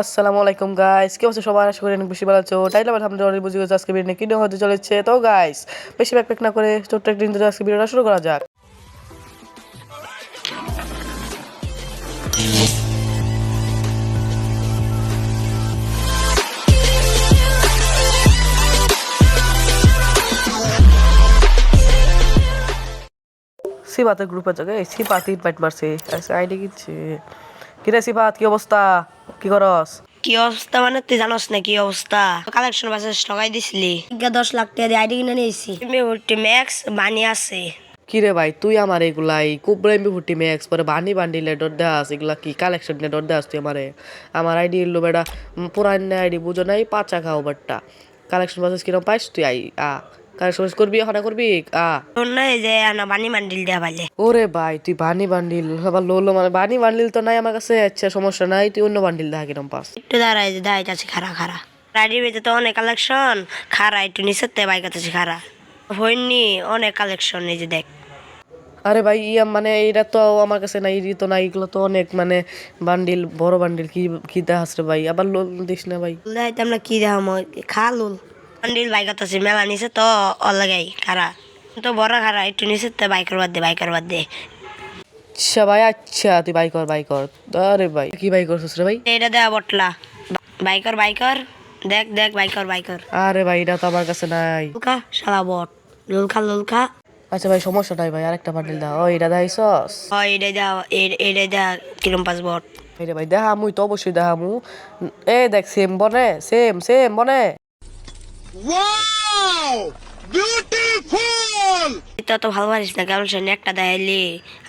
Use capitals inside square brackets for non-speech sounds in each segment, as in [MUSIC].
আসসালামু আলাইকুম গাইস কি অবস্থা সবার? আশা করি অনেক বেশি ভালো আছো। আমার সামনে অলরেডি বুঝে গেছো আজকে ভিডিও কিনে হতে চলেছে। তো গাইস বেশি ব্যাকপ্যাক না করে ছোট্ট একদিন ধরে আজকে ভিডিওটা শুরু করা যাক। সিবাতের গ্রুপে যাকে সিপাত ইনভাইট মারছে। আইডি কিনছে কিরে সিপাত কি অবস্থা? কি করস? কি অবস্থা মানে তুই জানোস না কি অবস্থা? কালেকশন বাসে ঠকাই দিছিলি। দশ লাখ টাকা দিয়ে আইডি কিনে নিয়েছি। ম্যাক্স বানি আছে। কিরে ভাই তুই আমার এগুলাই কুবরাইমি ফুটি ম্যাক্স পরে বানি বান্ডিলে ডট দেয়াস এগুলা কি কালেকশন নে ডট দেয়াস তুই আমারে? আমার আইডি এলো বেটা পুরান আইডি বুঝো নাই পাচা খাও বাট্টা কালেকশন বাসেস কিরম পাইস তুই আই আ। কালেকশন করবি এখন করবি? আ। তোর যে না বানি মান্ডিল দেওয়া পাইলে ওরে ভাই তুই বানি বান্ডিল আবার লোলো মানে বানি বান্ডিল তো নাই আমার কাছে আচ্ছা সমস্যা নাই তুই অন্য বান্ডিল দেখা কিরম পাস। একটু দাঁড়াই যে দাঁড়াই আছে খারা খারা আইডি বেজে তো অনেক কালেকশন খারা একটু নিচের তে বাইক আছে খারা হইনি অনেক কালেকশন এই যে দেখ। আরে ভাই ইয়া মানে এটা তো আমার কাছে নাই ই তো নাই এগুলো তো অনেক মানে বান্ডিল বড় বান্ডিল কি কি দেখাস রে ভাই? আবার লোল দিস না ভাই। আমরা কি দেখাম? খা লুল বাইক আছে মেলা নিচে তো অলাগাই খারা তো বড় খারা একটু নিচের তে বাইকের বাদ দে বাইকের বাদ। দে আচ্ছা ভাই আচ্ছা তুই বাই কর বাই কর আরে ভাই কি বাই করছিস রে ভাই? এটা দেওয়া বটলা। বাইকর বাইকর দেখ দেখ বাইকর বাইকর। আরে ভাই এটা তো আমার কাছে নাই। লুলকা শালা বট। লুলকা লুলকা। আচ্ছা ভাই সমস্যা নাই ভাই আরেকটা বান্ডিল দাও। ও এটা দাইছস ও এটা দেওয়া এটা দেওয়া কিরম পাস বট। রে ভাই দেখা মুই তো অবশ্যই দেখা মু এ দেখ সেম বনে সেম সেম বনে Wow! Beautiful! এটা তো ভালো পারিস না কেমন সেন একটা দেখাইলি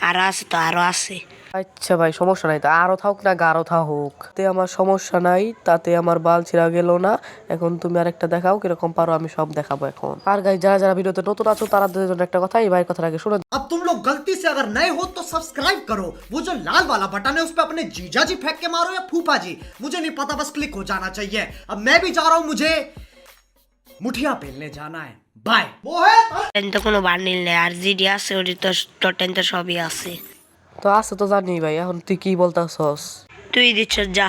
আরো আছে তো আরো আছে আচ্ছা ভাই সমস্যা নাই তো আরো থাকুক না গারো থাকুক তাতে আমার সমস্যা নাই তাতে আমার বাল ছিঁড়া গেল না এখন তুমি আরেকটা দেখাও কিরকম পারো আমি সব দেখাবো এখন আর গাই যারা যারা ভিডিওতে নতুন আছো তাদের জন্য একটা কথা এই ভাইয়ের কথার আগে শুনে अब तुम लोग गलती से अगर नए हो तो सब्सक्राइब करो वो जो लाल वाला बटन है उस पर अपने जीजा जी फेंक के मारो या फूफा जी मुझे नहीं पता बस क्लिक हो जाना चाहिए अब मैं भी जा रहा हूं मुझे मुठिया पेलने जाना है बाय मोहित টেন তো কোনো বান্ডিল নেই আর জিডি আছে ওটি তো তোর টেন তো সবই আছে তো আছে তো জানি ভাই এখন তুই কি বলতাছস তুই দিচ্ছ যা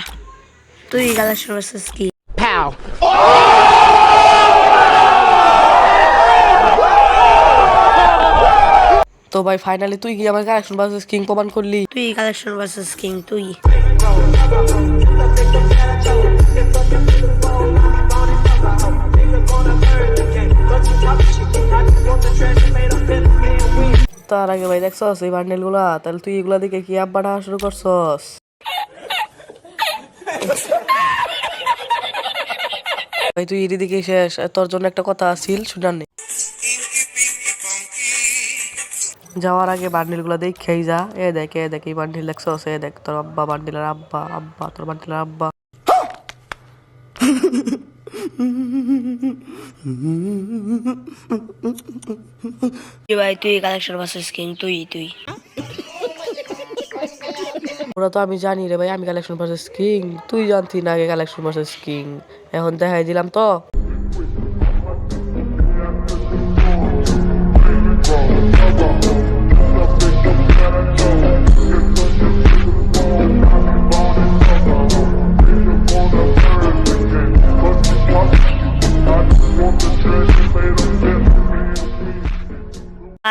তুই কালেকশন ভার্সেস কি তো ভাই ফাইনালি তুই কি আমার কালেকশন বাসেস কিং প্রমাণ করলি তুই কালেকশন ভার্সেস কিং তুই আগে ভাই দেখছস, এই বান্ডেলগুলা তাহলে তুই এগুলা দিকে কি আপ বাড়া শুরু করছস? ভাই, তুই এর দিকে শেষ তোর জন্য একটা কথা আছিল, শুনার নেই। যাওয়ার আগে বান্ডিলগুলা দেখেই যা। এ দেখ এ দেখ, এই বান্ডিল দেখছস, এ দেখ, তোর আব্বা বান্ডিলের আব্বা আব্বা, তোর বান্ডিলের আব্বা। ভাই, তুই কালেকশন ভার্সেস কিং তুই তুই। ওরা তো আমি জানি রে ভাই, আমি কালেকশন ভার্সেস কিং তুই জানতি না আগে কালেকশন ভার্সেস কিং এখন দেখাই দিলাম তো।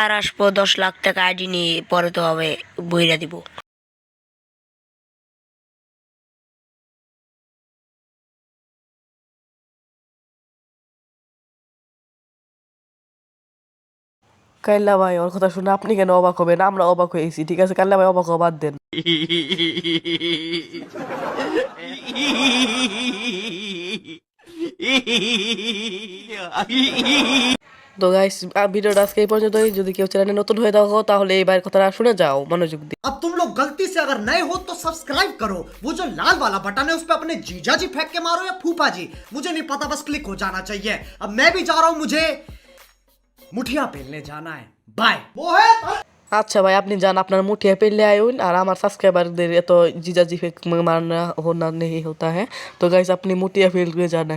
আর আসব দশ লাখ টাকা আইডি নিয়ে পরে তো হবে বইরা দিব। কাল্লা ভাই ওর কথা শুনে আপনি কেন অবাক হবেন? আমরা অবাক হয়েছি ঠিক আছে? কাল্লা ভাই অবাক হবার দেন। [LAUGHS] তো গাইস ভিডিওটা আজকে এই পর্যন্তই যদি কেউ চ্যানেলে নতুন হয়ে থাকো তাহলে এই ভাইয়ের কথাটা শুনে যাও মনোযোগ দিয়ে अब तुम लोग गलती से अगर नए हो तो सब्सक्राइब करो वो जो लाल वाला बटन है उस पर अपने जीजा जी फेंक के मारो या फूफा जी मुझे नहीं पता बस क्लिक हो जाना चाहिए अब मैं भी जा रहा हूं मुझे मुठिया पेलने जाना है बाय मोहित আচ্ছা ভাই আপনি যান আপনার মুঠিয়া পেলে আয়ুন আর আমার সাবস্ক্রাইবারদের এত জিজাজি ফেক মারনা হোনা নেই होता है तो गाइस আপনি মুঠিয়া ফেল করে जाना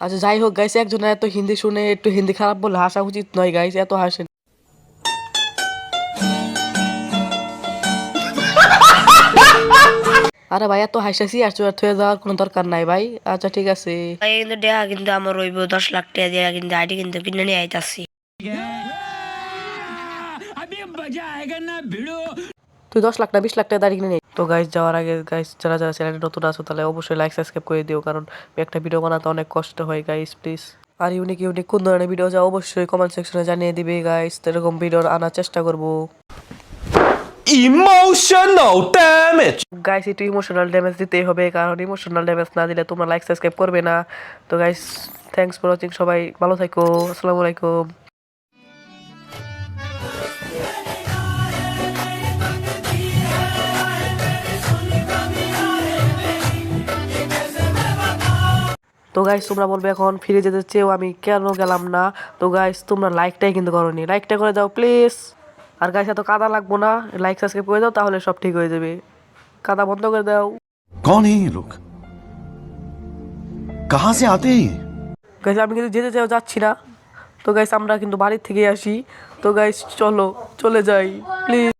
আচ্ছা যাই হোক গাইস একজন এত হিন্দি শুনে একটু হিন্দি খারাপ বলে হাসা উচিত নয় গাইস এত হাসেন। আরে ভাই এত হাসতেছি আর চুয়ার থয়ে যাওয়ার কোনো দরকার নাই ভাই। আচ্ছা ঠিক আছে। ভাই কিন্তু দেয়া কিন্তু আমার রইব দশ লাখ টাকা দিয়ে কিন্তু আইডি কিন্তু কিনে নিয়ে আইতাছি। তুই দশ লাখ না বিশ লাখ টাকা দাঁড়িয়ে কিনে নে। তো গাইস যাওয়ার আগে গাইস যারা যারা চ্যানেলে নতুন আছো তাহলে অবশ্যই লাইক সাবস্ক্রাইব করে দিও কারণ একটা ভিডিও বানাতে অনেক কষ্ট হয় গাইস প্লিজ আর ইউনিক ইউনিক কোন ধরনের ভিডিও যা অবশ্যই কমেন্ট সেকশনে জানিয়ে দিবে গাইস এরকম ভিডিও আনার চেষ্টা করব। Emotional damage. গাইস একটু ইমোশনাল ড্যামেজ দিতেই হবে কারণ ইমোশনাল ড্যামেজ না দিলে তোমরা লাইক সাবস্ক্রাইব করবে না। তো গাইস থ্যাঙ্কস ফর ওয়াচিং সবাই ভালো থাকো আসসালামু আলাইকুম। তো গাইস তোমরা বলবে এখন ফিরে যেতে চেয়েও আমি কেন গেলাম না? তো গাইস তোমরা লাইকটাই কিন্তু করো নি লাইকটা করে দাও প্লিজ আর গাইস এত কাদা লাগবো না। লাইক সাবস্ক্রাইব করে দাও তাহলে সব ঠিক হয়ে যাবে। কাদা বন্ধ করে দাও। কোন এই লোক কাহা সে আতে গাইস আমি কিন্তু যেতে চাও যাচ্ছি না। তো গাইস আমরা কিন্তু বাড়ির থেকে আসি। তো গাইস চলো চলে যাই। প্লিজ